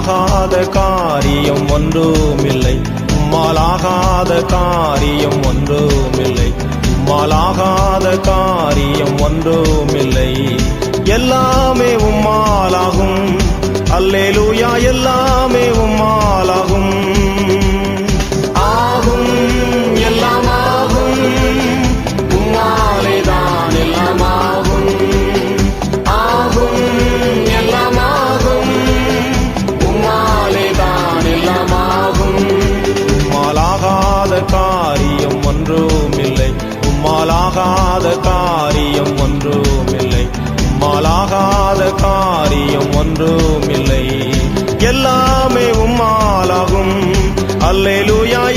ஆகாத காரியம் ஒன்றுமில்லை. உம்மாலாகாத காரியம் ஒன்றுமில்லை. உம்மாலாகாத காரியம் ஒன்றுமில்லை. எல்லாமே உம்மாலாகும். அல்லேலூயா எல்லாமே உம்மாலாகாத காரியம் ஒன்றுமில்லை. உம்மாலாகாத காரியம் ஒன்றுமில்லை. உம்மாலாகாத காரியம் ஒன்றுமில்லை. எல்லாமே உம்மாலாகும். அல்லேலூயா